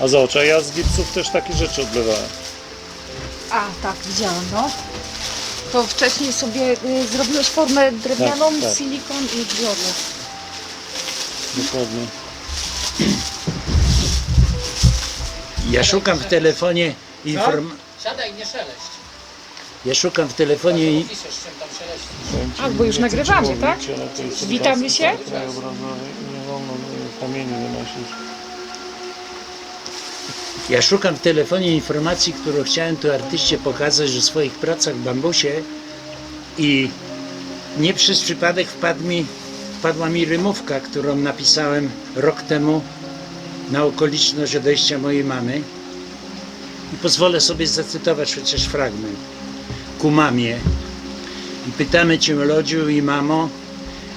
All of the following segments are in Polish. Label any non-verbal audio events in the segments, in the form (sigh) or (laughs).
A zobacz, a ja z gipsów też takie rzeczy odlewałem. A, tak, widziałam, no. To wcześniej sobie y, zrobiłeś formę drewnianą, Tak, tak. silikon i biorę. Dokładnie. Ja szukam w telefonie inform... Siadaj, nie szeleść. Ja szukam w telefonie i Piszesz, czym tam A, bo już nie nagrywamy, tak? jest Witamy się? Nie wolno kamieni wynosić. Ja szukam w telefonie informacji, którą chciałem tu artyście pokazać o swoich pracach w bambusie i nie przez przypadek wpadł mi, wpadła mi rymówka, którą napisałem rok temu na okoliczność odejścia mojej mamy i pozwolę sobie zacytować chociaż fragment. Ku mamie i pytamy Cię Lodziu i mamo,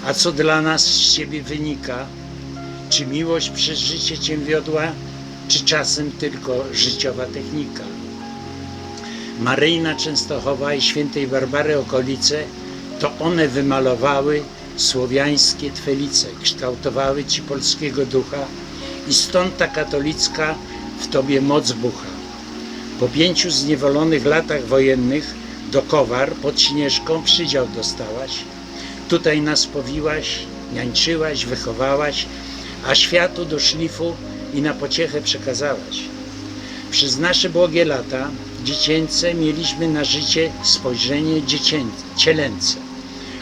a co dla nas z Ciebie wynika? Czy miłość przez życie Cię wiodła, czy czasem tylko życiowa technika? Maryjna Częstochowa i Świętej Barbary okolice, to one wymalowały słowiańskie twelice, kształtowały Ci polskiego ducha i stąd ta katolicka w Tobie moc bucha. Po pięciu zniewolonych latach wojennych do Kowar pod Śnieżką przydział dostałaś. Tutaj nas powiłaś, niańczyłaś, wychowałaś, a światu do szlifu i na pociechę przekazałaś. Przez nasze błogie lata dziecięce mieliśmy na życie spojrzenie dziecięce, cielęce.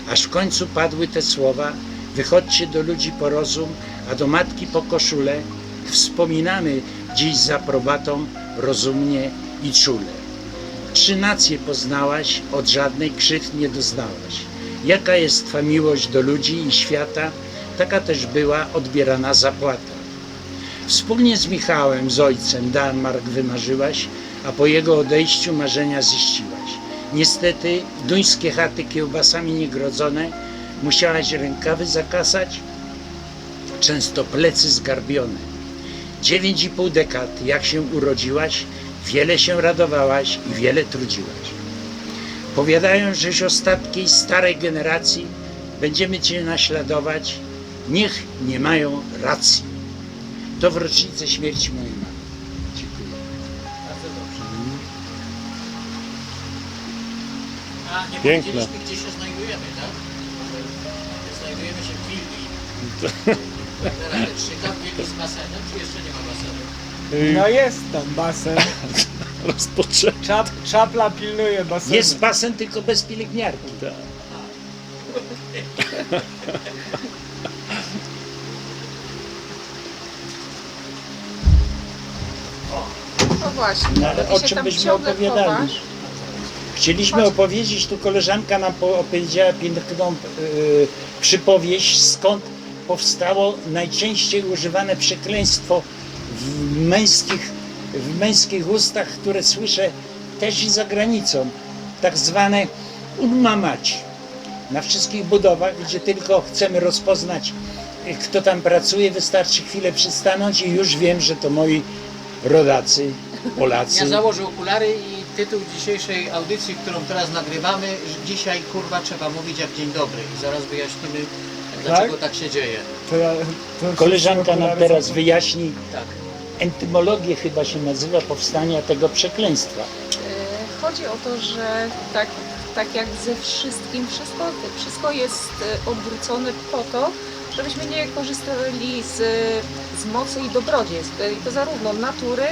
Aż w końcu padły te słowa, wychodźcie do ludzi po rozum, a do matki po koszulę. Wspominamy dziś z aprobatą rozumnie i czule. Trzy nacje poznałaś, od żadnej krzywd nie doznałaś. Jaka jest Twa miłość do ludzi i świata, taka też była odbierana zapłata. Wspólnie z Michałem, z ojcem, Danmark wymarzyłaś, a po jego odejściu marzenia ziściłaś. Niestety duńskie chaty kiełbasami niegrodzone, musiałaś rękawy zakasać, często plecy zgarbione. Dziewięć i pół dekad, jak się urodziłaś, wiele się radowałaś i wiele trudziłaś. Powiadają, żeś ostatkiej starej generacji, będziemy Cię naśladować, niech nie mają racji. To w rocznicę śmierci mojej mamy. Dziękuję. Bardzo dobrze. A nie Piękne. powiedzieliśmy, gdzie się znajdujemy, tak? Znajdujemy się w willi. Elektrzyka, w willi z basenem, czy jeszcze nie ma basenu? No jest tam basen. (laughs) Rozpoczę. Czap, czapla pilnuje basenu. Jest basen tylko bez pielęgniarki. Tak. (laughs) właśnie, No, ale o czym byśmy opowiadali? chowasz. Chcieliśmy Chodź. opowiedzieć, tu koleżanka nam po- opowiedziała piękną yy, przypowieść, skąd powstało najczęściej używane przekleństwo w męskich, w męskich ustach, które słyszę też i za granicą. Tak zwane umma mać. Na wszystkich budowach, gdzie tylko chcemy rozpoznać, y, kto tam pracuje, wystarczy chwilę przystanąć i już wiem, że to moi rodacy, Polacy. Ja założę okulary i tytuł dzisiejszej audycji, którą teraz nagrywamy, że dzisiaj kurwa trzeba mówić jak dzień dobry i zaraz wyjaśnimy dlaczego tak, się dzieje. To ja, to Koleżanka nam okulary teraz są- wyjaśni Tak. entymologię chyba się nazywa powstania tego przekleństwa. E, Chodzi o to, że tak, tak jak ze wszystkim, wszystko, wszystko jest e, odwrócone po to, żebyśmy nie korzystali z, z mocy i dobrodziejstw. I to zarówno natury,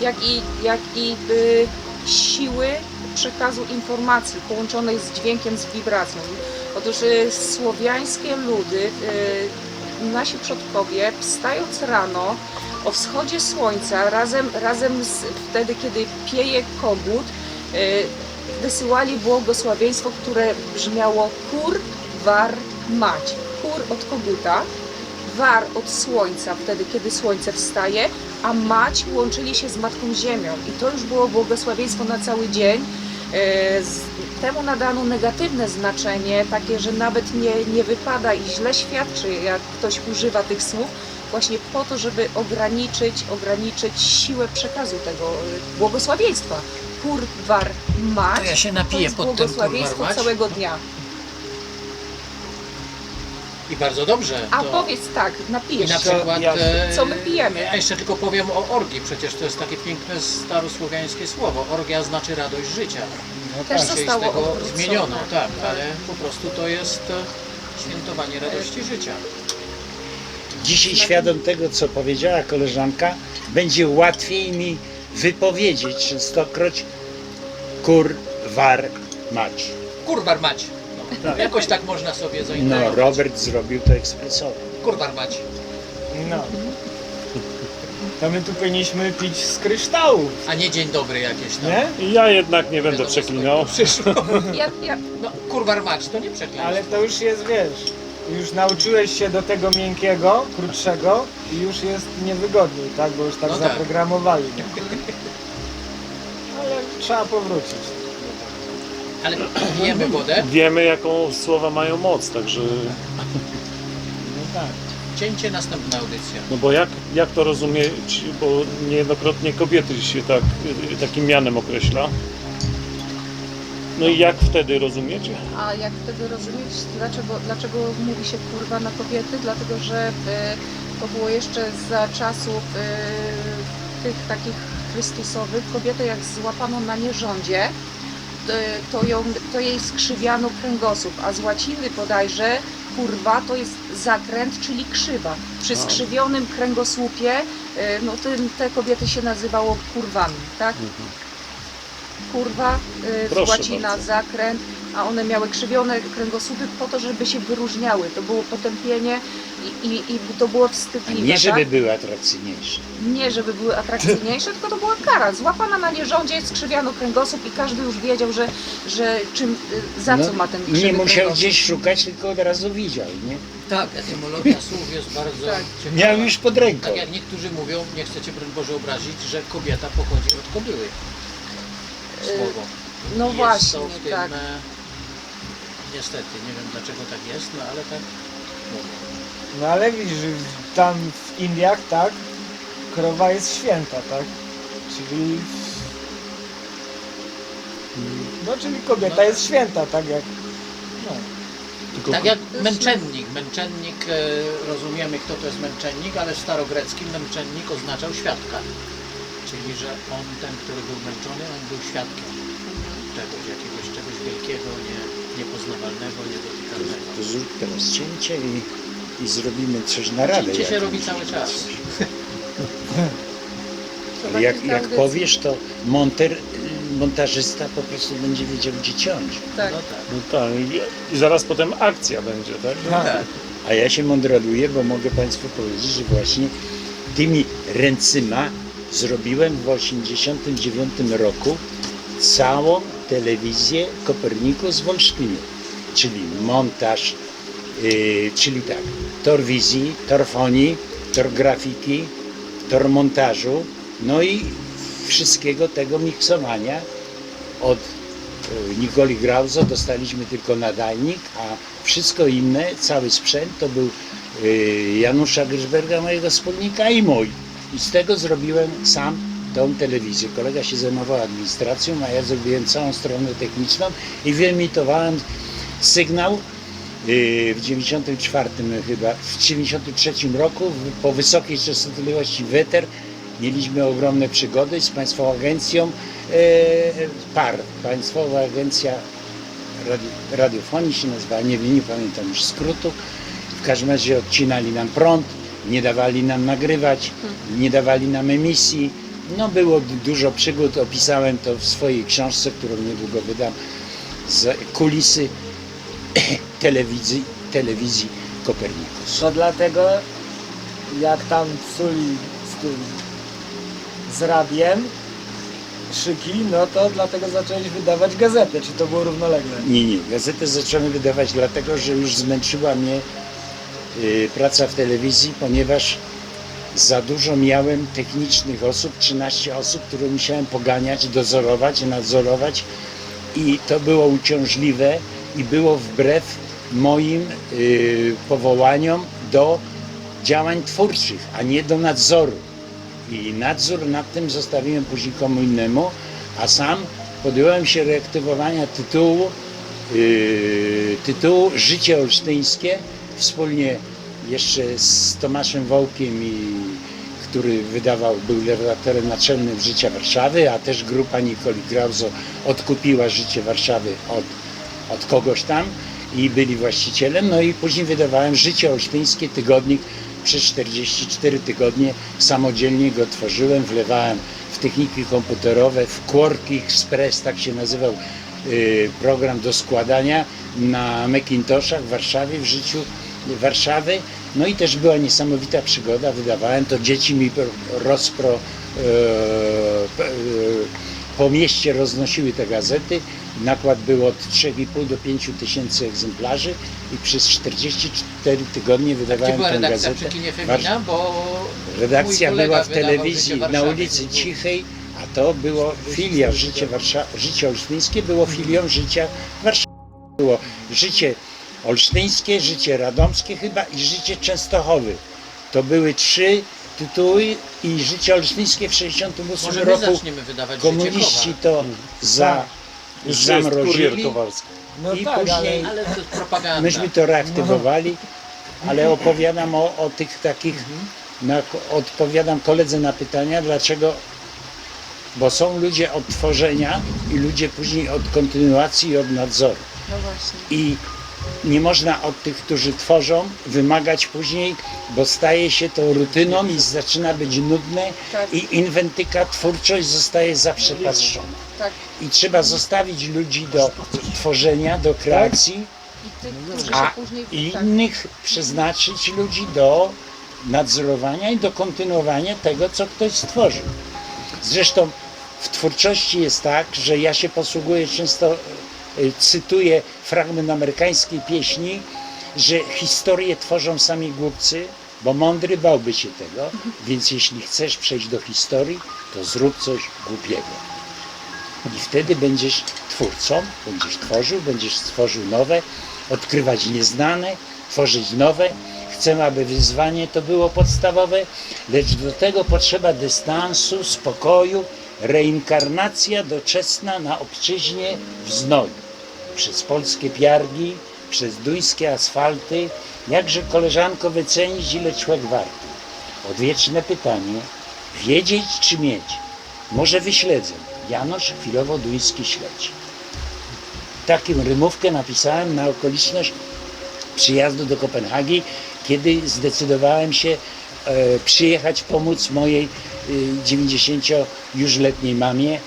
jak i, jak i e, siły przekazu informacji połączonej z dźwiękiem, z wibracją. Otóż e, słowiańskie ludy, e, nasi przodkowie, wstając rano, o wschodzie słońca, razem, razem z, wtedy, kiedy pieje kogut, wysyłali błogosławieństwo, które brzmiało kur, war, mać. Kur od koguta, war od słońca, wtedy kiedy słońce wstaje, a mać łączyli się z Matką Ziemią. I to już było błogosławieństwo na cały dzień. E, Temu nadano negatywne znaczenie, takie, że nawet nie, nie wypada i źle świadczy, jak ktoś używa tych słów, właśnie po to, żeby ograniczyć, ograniczyć siłę przekazu tego e, błogosławieństwa. Kur, war, mać. To ja się To napiję jest pod błogosławieństwo całego dnia. I bardzo dobrze. A to... powiedz tak, I napijesz na przykład, ja- e, co my pijemy? A jeszcze tylko powiem o orgii, przecież to jest takie piękne starosłowiańskie słowo. Orgia znaczy radość życia. No Też tak. Zostało z tego odwrócone. zmieniono, tak, Tak. ale po prostu to jest e, świętowanie radości życia. Dzisiaj świadom tego, co powiedziała koleżanka, będzie łatwiej mi wypowiedzieć częstokroć kur, war, mać. Kurwar mać. No, Jakoś tak można sobie No, zainteresować. Robert zrobił to ekspresowo. Kurwar mać. No. To my tu powinniśmy pić z kryształu, A nie dzień dobry jakieś tam. nie? Ja jednak nie będę Wiadomo, przeklinał. Przyszło. (laughs) Ja, ja, No, kurwar mać, to nie. Ale to już jest, wiesz, już nauczyłeś się do tego miękkiego, krótszego i już jest niewygodniej, tak? Bo już tak No tak. zaprogramowali. Nie? (laughs) Ale trzeba powrócić. Ale pijemy wodę. Wiemy, jaką słowa mają moc, także... No tak. Cięcie, następna audycja. No bo jak, jak to rozumieć, bo niejednokrotnie kobiety się tak, y, takim mianem określa. No i jak wtedy rozumiecie? a jak wtedy rozumieć, dlaczego, dlaczego mówi się kurwa na kobiety? Dlatego, że e, to było jeszcze za czasów e, tych takich chrystusowych. Kobietę jak złapano na nierządzie, to, ją, to jej skrzywiano kręgosłup, a z łaciny bodajże kurwa to jest zakręt, czyli krzywa. Przy A. skrzywionym kręgosłupie e, no, te, te kobiety się nazywało kurwami, tak? kurwa, y, z Proszę łacina bardzo. zakręt, a one miały krzywione kręgosłupy po to, żeby się wyróżniały. To było potępienie i, i, i to było A wstydliwe. nie, żeby tak? były atrakcyjniejsze. Nie żeby były atrakcyjniejsze, tylko to była kara. Złapana na nierządzie, skrzywiano kręgosłup i każdy już wiedział, że, że czym, y, za co ma ten krzywy nie musiał kręgosłup. gdzieś szukać, tylko od razu widział, nie? Tak, etymologia słów jest bardzo Tak. ciekawa. Miał już pod ręką. Tak jak niektórzy mówią, nie chcecie broń Boże obrazić, że kobieta pochodzi od kobyły. Słowo. no Jest właśnie, to w tym, tak. e, Niestety, nie wiem dlaczego tak jest, no ale tak mówią. No ale widzisz, tam w Indiach, tak, krowa jest święta, tak? Czyli... No, czyli kobieta jest święta, tak jak... No. Tylko Tak jak męczennik. Męczennik, e, rozumiemy kto to jest męczennik, ale w starogreckim męczennik oznaczał świadka. Czyli, że on, ten, który był męczony, on był świadkiem czegoś, jakiegoś czegoś wielkiego, nie, niepoznawalnego, niedotykalnego. To zrób teraz cięcie i, i zrobimy coś na radę. Cięcie się robi cały czas. (laughs) Ale jak, jak powiesz, to monter, montażysta po prostu będzie wiedział, gdzie ciąć. tak. No tak. No tak, i, i zaraz potem akcja będzie, tak? tak. A ja się mądraluję, bo mogę Państwu powiedzieć, że właśnie tymi ręcyma zrobiłem w 1989 roku całą telewizję Kopernikus w Olsztynie. Czyli montaż, yy, czyli tak, tor wizji, tor fonii, tor grafiki, tor montażu, no i wszystkiego tego miksowania od y, Nikoli Grauzo dostaliśmy tylko nadajnik, a wszystko inne, cały sprzęt to był y, Janusza Gryszberga, mojego wspólnika i mój. I z tego zrobiłem sam tą telewizję. Kolega się zajmował administracją, a ja zrobiłem całą stronę techniczną i wyemitowałem sygnał w 94 chyba, w 93 roku po wysokiej częstotliwości weter mieliśmy ogromne przygody z Państwową Agencją e, PAR, Państwowa Agencja Radi Radiofonii się nazywała, nie nie pamiętam już skrótu. W każdym razie odcinali nam prąd, nie dawali nam nagrywać, nie dawali nam emisji. No było du- dużo przygód, opisałem to w swojej książce, którą niedługo wydam, z kulisy (coughs) telewizji, telewizji Kopernikus. To dlatego, jak tam psuli z tym, z radiem, szyki, no to dlatego zacząłeś wydawać gazetę. Czy to było równolegle? Nie, nie. Gazetę zacząłem wydawać dlatego, że już zmęczyła mnie y, praca w telewizji, ponieważ za dużo miałem technicznych osób, 13 osób, które musiałem poganiać, dozorować, nadzorować i to było uciążliwe i było wbrew moim y, powołaniom do działań twórczych, a nie do nadzoru. I nadzór nad tym zostawiłem później komu innemu, a sam podjąłem się reaktywowania tytułu, yy, tytułu Życie Olsztyńskie wspólnie jeszcze z Tomaszem Wołkiem, i, który wydawał, był redaktorem naczelnym Życia Warszawy, a też grupa Nikoli Grauzo odkupiła Życie Warszawy od, od kogoś tam i byli właścicielem. No i później wydawałem Życie Olsztyńskie, tygodnik przez 44 tygodnie samodzielnie go tworzyłem, wlewałem w techniki komputerowe, w Quark Express, tak się nazywał y, program do składania na Macintoshach w Warszawie, w życiu Warszawy. No i też była niesamowita przygoda, wydawałem to, dzieci mi rozpro e, e, po mieście roznosiły te gazety. Nakład był od 3,5 do 5 tysięcy egzemplarzy i przez 44 tygodnie wydawałem tę gazetę. przy kinie Wasz- Femina? Bo Redakcja była w telewizji na ulicy Cichej, a to było filia Życie, Warsza- Życie Olsztyńskie, było filią Życia Warszawy. Było Życie Olsztyńskie, Życie Radomskie chyba i Życie Częstochowy. To były trzy tytuły i Życie Olsztyńskie w 1968 Może roku zaczniemy wydawać komuniści to za, Już jest kurier zamrozili. No i tak, później ale. Ale to jest propaganda. myśmy to reaktywowali, ale opowiadam o, o tych takich, na, odpowiadam koledze na pytania, dlaczego, bo są ludzie od tworzenia i ludzie później od kontynuacji i od nadzoru. No właśnie. I nie można od tych, którzy tworzą, wymagać później, bo staje się to rutyną i zaczyna być nudne Tak. i inwentyka, twórczość zostaje zaprzepaszczona. Tak. I trzeba zostawić ludzi do tworzenia, do kreacji, a tak. innych przeznaczyć ludzi do nadzorowania i do kontynuowania tego, co ktoś stworzył. Zresztą w twórczości jest tak, że ja się posługuję często, cytuję fragment amerykańskiej pieśni, że historię tworzą sami głupcy, bo mądry bałby się tego, więc jeśli chcesz przejść do historii, to zrób coś głupiego. I wtedy będziesz twórcą, będziesz tworzył, będziesz stworzył nowe, odkrywać nieznane, tworzyć nowe. Chcę, aby wyzwanie to było podstawowe, lecz do tego potrzeba dystansu, spokoju, reinkarnacja doczesna na obczyźnie w znoju. Przez polskie piargi, przez duńskie asfalty, jakże koleżanko wycenić, ile człowiek warty. Odwieczne pytanie, wiedzieć czy mieć? Może wyśledzę. Janosz Chwilowo-Duński Śledź. Taką rymówkę napisałem na okoliczność przyjazdu do Kopenhagi, kiedy zdecydowałem się e, przyjechać pomóc mojej e, 90 już letniej mamie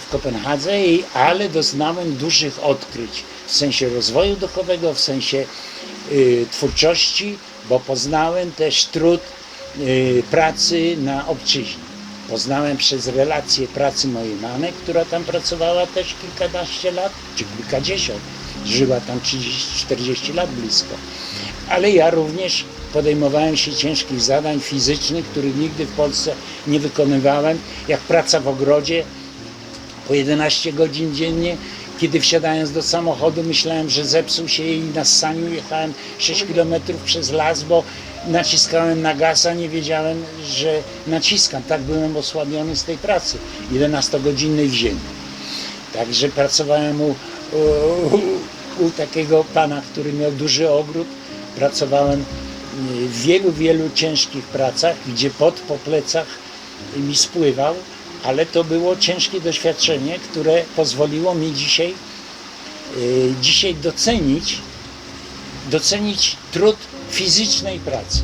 w Kopenhadze, ale doznałem dużych odkryć w sensie rozwoju duchowego, w sensie e, twórczości, bo poznałem też trud e, pracy na obczyźnie. Poznałem przez relacje pracy mojej mamy, która tam pracowała też kilkanaście lat, czy kilkadziesiąt. Żyła tam 30-40 lat blisko. Ale ja również podejmowałem się ciężkich zadań fizycznych, których nigdy w Polsce nie wykonywałem, jak praca w ogrodzie po 11 godzin dziennie, kiedy wsiadając do samochodu myślałem, że zepsuł się i na ssaniu jechałem 6 km przez las, bo naciskałem na gaz, a nie wiedziałem, że naciskam. Tak byłem osłabiony z tej pracy 11-godzinnej w ziemi. Także pracowałem u, u, u takiego pana, który miał duży ogród. Pracowałem w wielu, wielu ciężkich pracach, gdzie pot po plecach mi spływał, ale to było ciężkie doświadczenie, które pozwoliło mi dzisiaj, y, dzisiaj docenić, docenić trud fizycznej pracy.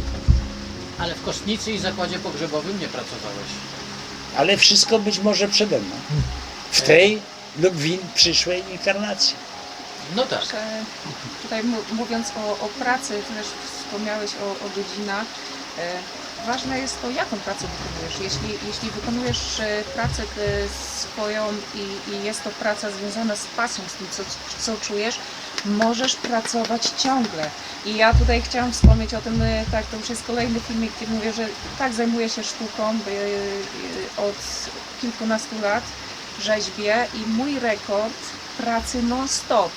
Ale w Kostnicy i zakładzie pogrzebowym nie pracowałeś. Ale wszystko być może przede mną. W tej lub w in- przyszłej inkarnacji. No tak. Że Tutaj mówiąc o, o pracy, też wspomniałeś o, o godzinach. Ważne jest to, jaką pracę wykonujesz. Jeśli, jeśli wykonujesz e, pracę e, swoją i, i jest to praca związana z pasją, z tym, co, co czujesz, możesz pracować ciągle. I ja tutaj chciałam wspomnieć o tym, e, tak, to już jest kolejny filmik, gdzie mówię, że tak zajmuję się sztuką od kilkunastu lat, rzeźbię i mój rekord pracy non-stop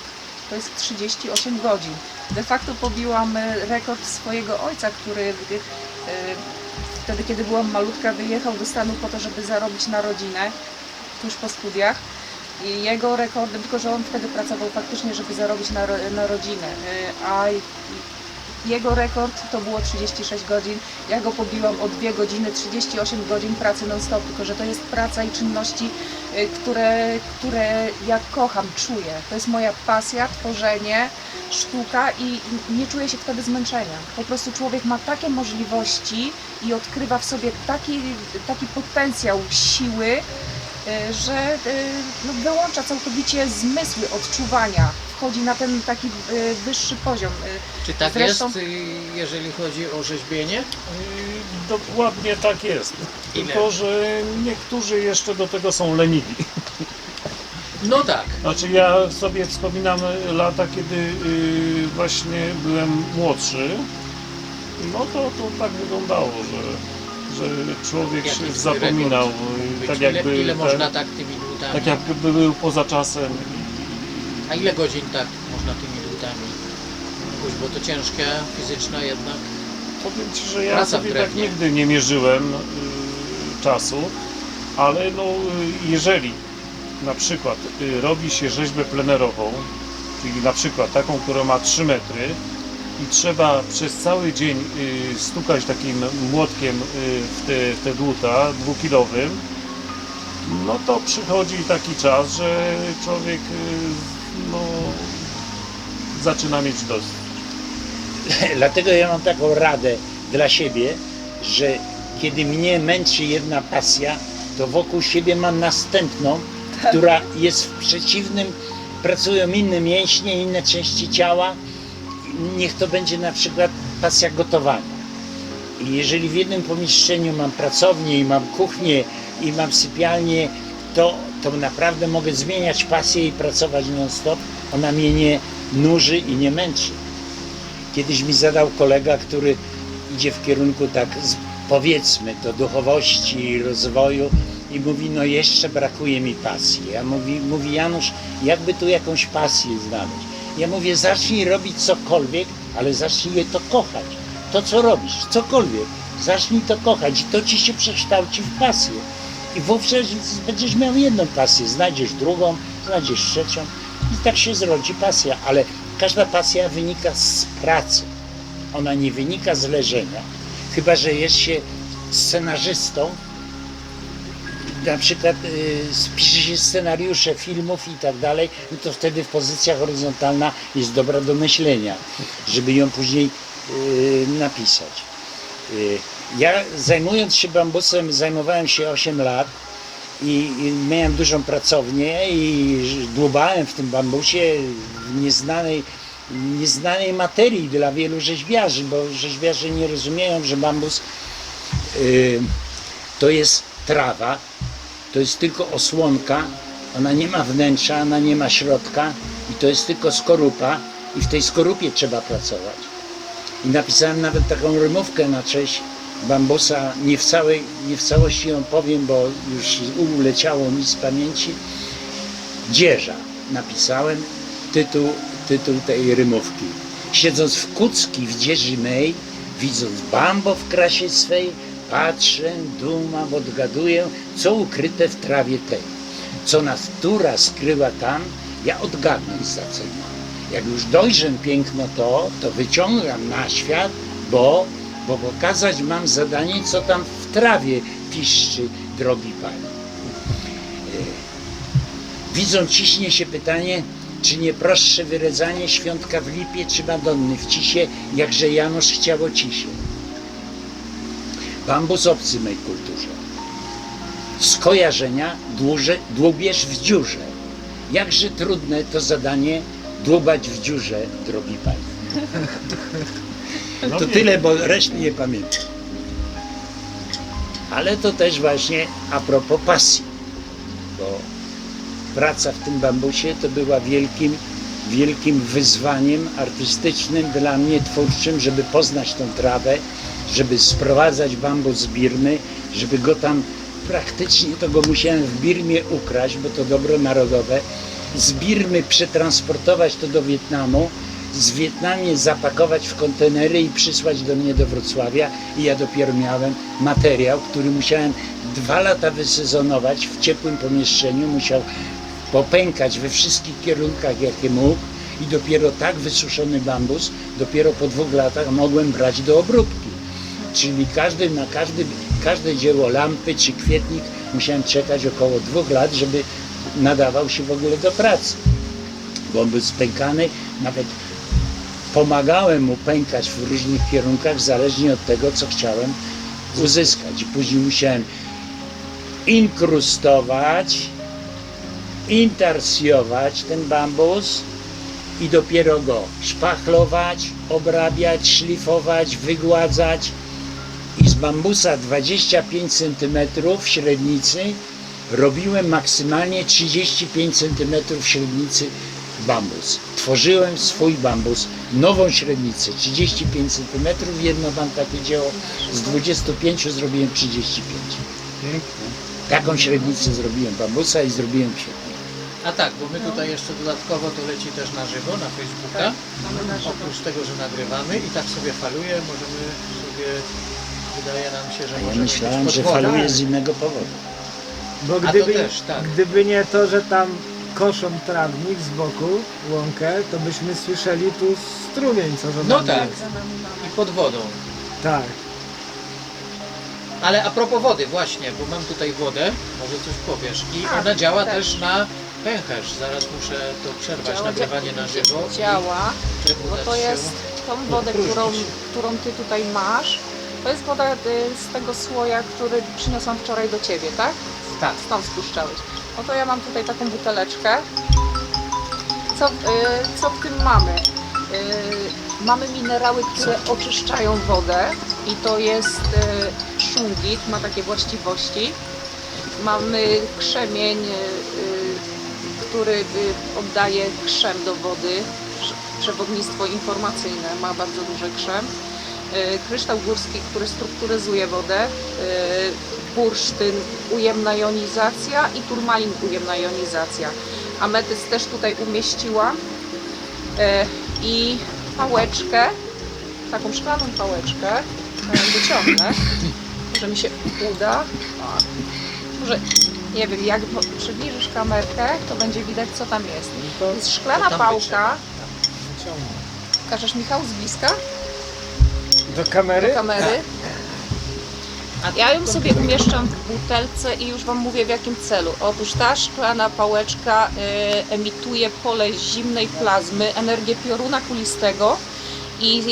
to jest 38 godzin. De facto pobiłam rekord swojego ojca, który wtedy, kiedy byłam malutka, wyjechał do Stanów po to, żeby zarobić na rodzinę, tuż po studiach. I jego rekordem, tylko że on wtedy pracował faktycznie, żeby zarobić na, na rodzinę. E, A Jego rekord to było 36 godzin, ja go pobiłam o 2 godziny, 38 godzin pracy non-stop, tylko że to jest praca i czynności, y, które, które ja kocham, czuję. To jest moja pasja, tworzenie, sztuka i nie czuję się wtedy zmęczenia. Po prostu człowiek ma takie możliwości i odkrywa w sobie taki, taki potencjał siły, y, że y, no, wyłącza całkowicie zmysły odczuwania, wchodzi na ten taki y, wyższy poziom. y, Czy tak Zresztą- jest, y, jeżeli chodzi o rzeźbienie? Yy, Dokładnie tak jest. Ile? Tylko, że niektórzy jeszcze do tego są leniwi. No tak. Znaczy ja sobie wspominam lata, kiedy yy, właśnie byłem młodszy. No to, to tak wyglądało, że, że człowiek się zapominał, yy, Być, tak ile, jakby, ile ten- można tak tymi dłutami? tak jakby był poza czasem. A ile godzin tak można tymi dłutami? Pójść, bo to ciężkie, fizyczne jednak. Powiem Ci, że ja Praca w sobie tak drewnie. nigdy nie mierzyłem y, czasu, ale no, y, jeżeli na przykład y, robi się rzeźbę plenerową, czyli na przykład taką, która ma 3 metry i trzeba przez cały dzień y, stukać takim młotkiem y, w te, w te dłuta dwukilowym, no to przychodzi taki czas, że człowiek no, zaczyna mieć dosyć. (laughs) Dlatego ja mam taką radę dla siebie, że kiedy mnie męczy jedna pasja, to wokół siebie mam następną, która jest w przeciwnym, pracują inne mięśnie, inne części ciała. Niech to będzie na przykład pasja gotowania. I jeżeli w jednym pomieszczeniu mam pracownię i mam kuchnię i mam sypialnię, to, to naprawdę mogę zmieniać pasję i pracować non-stop. Ona mnie nie nuży i nie męczy. Kiedyś mi zadał kolega, który idzie w kierunku tak powiedzmy do duchowości i rozwoju i mówi, no jeszcze brakuje mi pasji. Ja mówi, mówi Janusz, jakby tu jakąś pasję znaleźć. Ja mówię, zacznij robić cokolwiek, ale zacznij je to kochać. To co robisz, cokolwiek, zacznij to kochać i to ci się przekształci w pasję. I wówczas będziesz miał jedną pasję, znajdziesz drugą, znajdziesz trzecią i tak się zrodzi pasja, ale każda pasja wynika z pracy. Ona nie wynika z leżenia. Chyba, że jest się scenarzystą, na przykład y, się scenariusze filmów i tak dalej, no to wtedy pozycja horyzontalna jest dobra do myślenia, żeby ją później y, napisać. Y, ja zajmując się bambusem, zajmowałem się 8 lat i, i miałem dużą pracownię i dłubałem w tym bambusie w nieznanej, nieznanej materii dla wielu rzeźbiarzy, bo rzeźbiarze nie rozumieją, że bambus y, to jest trawa, to jest tylko osłonka, ona nie ma wnętrza, ona nie ma środka i to jest tylko skorupa i w tej skorupie trzeba pracować. I napisałem nawet taką rymówkę na cześć bambusa, nie w, całej, nie w całości ją powiem, bo już uleciało mi z pamięci. Dzierża napisałem tytuł, tytuł tej rymówki. Siedząc w kucki w dzieży mej, widząc bambo w krasie swej, patrzę, dumam, odgaduję, co ukryte w trawie tej. Co natura skryła tam, ja odgadnąć zaceniam. Jak już dojrzę piękno to, to wyciągam na świat, bo, bo pokazać mam zadanie, co tam w trawie piszczy, drogi Pani. E, Widzą ciśnie się pytanie, czy nie prostsze wyredzanie świątka w lipie, czy Madonny w cisie, jakże Janusz chciało cisie. Bambus obcy mej kulturze. Skojarzenia dłuże, dłubiesz w dziurze. Jakże trudne to zadanie dłubać w dziurze, drogi Panie. To tyle, bo reszty nie pamiętam. Ale to też właśnie a propos pasji, bo praca w tym bambusie to była wielkim, wielkim wyzwaniem artystycznym dla mnie, twórczym, żeby poznać tą trawę, żeby sprowadzać bambus z Birmy, żeby go tam praktycznie to go musiałem w Birmie ukraść, bo to dobro narodowe, z Birmy przetransportować to do Wietnamu, z Wietnamie zapakować w kontenery i przysłać do mnie do Wrocławia. I ja dopiero miałem materiał, który musiałem dwa lata wysezonować w ciepłym pomieszczeniu, musiał popękać we wszystkich kierunkach jakie mógł i dopiero tak wysuszony bambus dopiero po dwóch latach mogłem brać do obróbki. Czyli każdy, na każdy, każde dzieło lampy czy kwietnik musiałem czekać około dwóch lat, żeby nadawał się w ogóle do pracy. Bo on był spękany, nawet pomagałem mu pękać w różnych kierunkach, zależnie od tego, co chciałem uzyskać. Później musiałem inkrustować, intarsjować ten bambus i dopiero go szpachlować, obrabiać, szlifować, wygładzać. I z bambusa 25 cm średnicy robiłem maksymalnie 35 cm średnicy bambus. Tworzyłem swój bambus, nową średnicę, 35 cm, jedno mam takie dzieło, z 25 zrobiłem 35. Taką średnicę zrobiłem bambusa i zrobiłem kwietnik. A tak, bo my tutaj jeszcze dodatkowo to leci też na żywo, na Facebooka. Mamy na żywo. Oprócz tego, że nagrywamy i tak sobie faluje, możemy sobie, wydaje nam się, że ja możemy myślałem, że wodą. faluję z innego powodu. Bo A to gdyby, też, tak. gdyby nie to, że tam koszą trawnik z boku, łąkę, to byśmy słyszeli tu strumień, co za No nami tak. jest. Za nami mamy. I pod wodą. Tak. Ale a propos wody właśnie, bo mam tutaj wodę, może coś powiesz. I A, ona działa też. też na pęcherz. Zaraz muszę to przerwać, Działa- nagrywanie na żywo. Działa, bo to jest tą wodę, którą, którą ty tutaj masz. To jest woda y, z tego słoja, który przyniosłam wczoraj do ciebie, tak? Tak. Stąd spuszczałeś. No to ja mam tutaj taką buteleczkę. Co, y, co w tym mamy? Y, mamy minerały, które oczyszczają wodę i to jest szungit, ma takie właściwości. Mamy krzemień, który y, oddaje krzem do wody. Prze- Przewodnictwo informacyjne ma bardzo duży krzem. Y, Kryształ górski, który strukturyzuje wodę. y, Bursztyn, ujemna jonizacja i turmalin, ujemna jonizacja. Ametyst też tutaj umieściłam. Y, I pałeczkę, taką szklaną pałeczkę, wyciągnę. Może mi się uda. Może, nie wiem, jak przybliżysz kamerkę, to będzie widać, co tam jest. No to Jest szklana To pałka. Pokażesz Michał z bliska? Do kamery? Do kamery. A Ja ją sobie umieszczam w butelce i już Wam mówię w jakim celu. Otóż ta szklana pałeczka y, emituje pole zimnej plazmy, energię pioruna kulistego i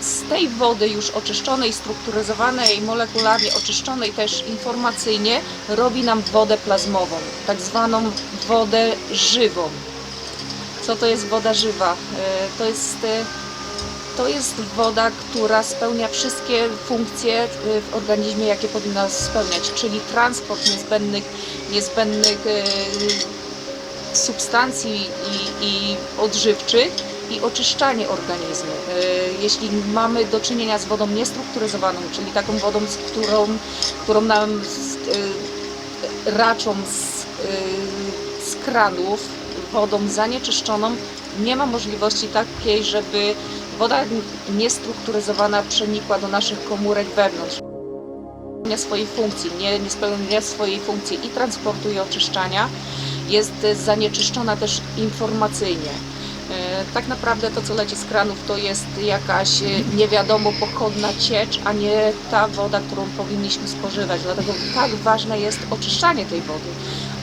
z tej wody już oczyszczonej, strukturyzowanej, molekularnie oczyszczonej też informacyjnie robi nam wodę plazmową, tak zwaną wodę żywą. Co to jest woda żywa? Y, To jest y, to jest woda, która spełnia wszystkie funkcje y, w organizmie, jakie powinna spełniać, czyli transport niezbędnych, niezbędnych substancji i, i odżywczych i oczyszczanie organizmu. Y, Jeśli mamy do czynienia z wodą niestrukturyzowaną, czyli taką wodą, z którą, którą nam z, y, raczą z, y, z kranów, wodą zanieczyszczoną, nie ma możliwości takiej, żeby woda niestrukturyzowana przenikła do naszych komórek wewnątrz. Nie swojej funkcji, nie, nie spełnia swojej funkcji i transportu i oczyszczania. Jest e, zanieczyszczona też informacyjnie. E, Tak naprawdę to, co leci z kranów, to jest jakaś e, nie wiadomo pochodna ciecz, a nie ta woda, którą powinniśmy spożywać. Dlatego tak ważne jest oczyszczanie tej wody.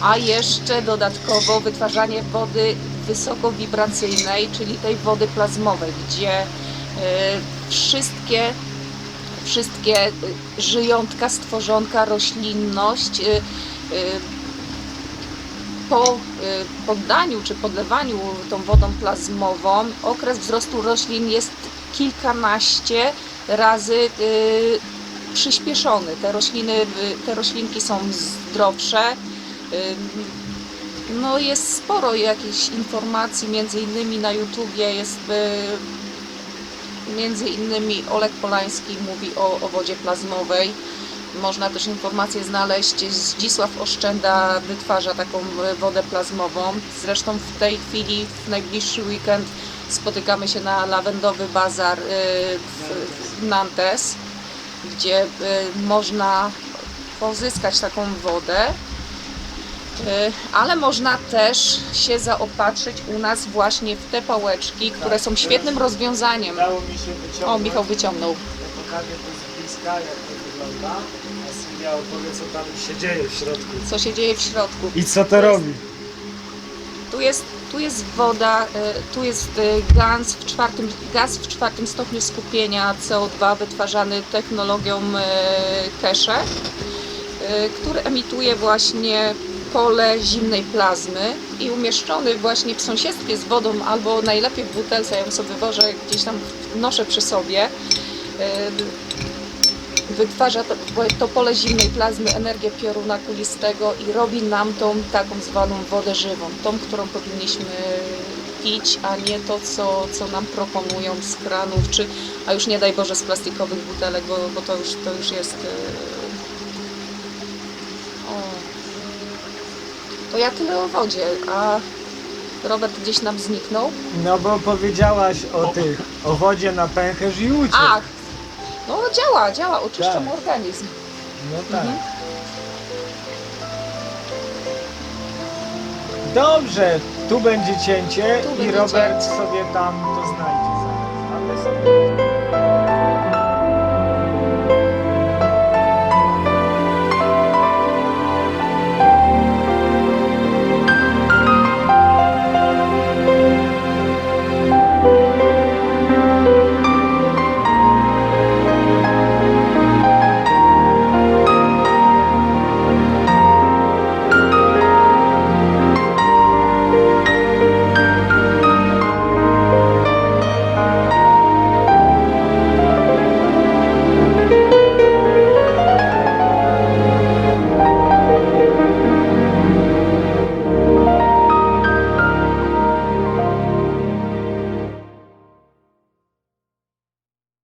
A jeszcze dodatkowo wytwarzanie wody wysokowibracyjnej, czyli tej wody plazmowej, gdzie e, wszystkie wszystkie y, żyjątka, stworzonka, roślinność po y, poddaniu czy podlewaniu tą wodą plazmową okres wzrostu roślin jest kilkanaście razy y, przyspieszony. Te rośliny, y, te roślinki są zdrowsze. No jest sporo jakichś informacji, między innymi na YouTubie jest między innymi Olek Polański mówi o, o wodzie plazmowej. Można też informacje znaleźć. Zdzisław Oszczęda wytwarza taką e, wodę plazmową. Zresztą w tej chwili, w najbliższy weekend spotykamy się na lawendowy bazar e, w, Nantes, gdzie e, można pozyskać taką wodę. Ale można też się zaopatrzyć u nas właśnie w te pałeczki, które są świetnym rozwiązaniem. Udało mi się wyciągnąć. O, Michał wyciągnął. To z bliska, jak to wygląda. Sylwia opowie, co tam się dzieje w środku. Co się dzieje w środku? I co to robi? Tu jest, tu jest woda, y, tu jest y, gaz w czwartym, gaz w czwartym stopniu skupienia CO2 wytwarzany technologią y, Kesze, y, który emituje właśnie pole zimnej plazmy i umieszczony właśnie w sąsiedztwie z wodą albo najlepiej w butelce, ja ją sobie wożę, gdzieś tam noszę przy sobie, y, wytwarza to, to pole zimnej plazmy energię pioruna kulistego i robi nam tą taką zwaną wodę żywą, tą, którą powinniśmy pić, a nie to, co, co nam proponują z kranów, czy, a już nie daj Boże z plastikowych butelek, bo, bo to, już, to już jest... y, O. To ja tyle o wodzie, a Robert gdzieś nam zniknął. No bo powiedziałaś o tych, o wodzie na pęcherz i uciekł. Ach! No działa, działa, oczyszcza Tak. organizm. No tak. Mhm. Dobrze, tu będzie cięcie Tu i będzie Robert cięcie. sobie tam to znajdzie. zaraz. A my sobie...